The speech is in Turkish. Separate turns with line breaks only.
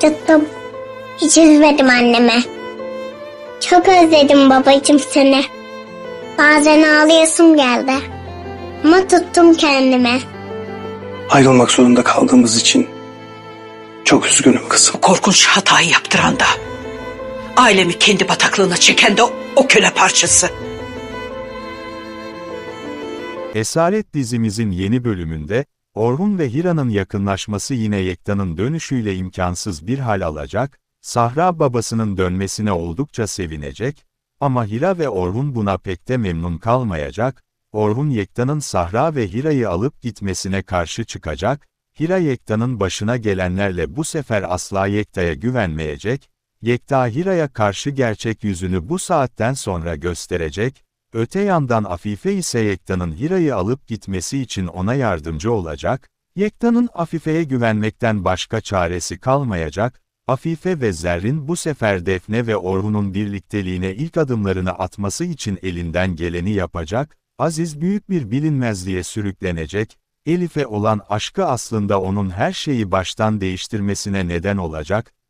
tuttum. Hiç üzmedim anneme. Çok özledim babacığım seni. Bazen ağlayasım geldi. Ama tuttum kendime.
Ayrılmak zorunda kaldığımız için çok üzgünüm kızım.
Korkunç hatayı yaptıran da. Ailemi kendi bataklığına çeken de o, o köle parçası.
Esaret dizimizin yeni bölümünde, Orhun ve Hira'nın yakınlaşması yine Yekta'nın dönüşüyle imkansız bir hal alacak, Sahra babasının dönmesine oldukça sevinecek, ama Hira ve Orhun buna pek de memnun kalmayacak, Orhun Yekta'nın Sahra ve Hira'yı alıp gitmesine karşı çıkacak, Hira Yekta'nın başına gelenlerle bu sefer asla Yekta'ya güvenmeyecek, Yekta Hira'ya karşı gerçek yüzünü bu saatten sonra gösterecek, Öte yandan Afife ise Yekta'nın Hira'yı alıp gitmesi için ona yardımcı olacak, Yekta'nın Afife'ye güvenmekten başka çaresi kalmayacak, Afife ve Zerrin bu sefer Defne ve Orhun'un birlikteliğine ilk adımlarını atması için elinden geleni yapacak, Aziz büyük bir bilinmezliğe sürüklenecek, Elif'e olan aşkı aslında onun her şeyi baştan değiştirmesine neden olacak,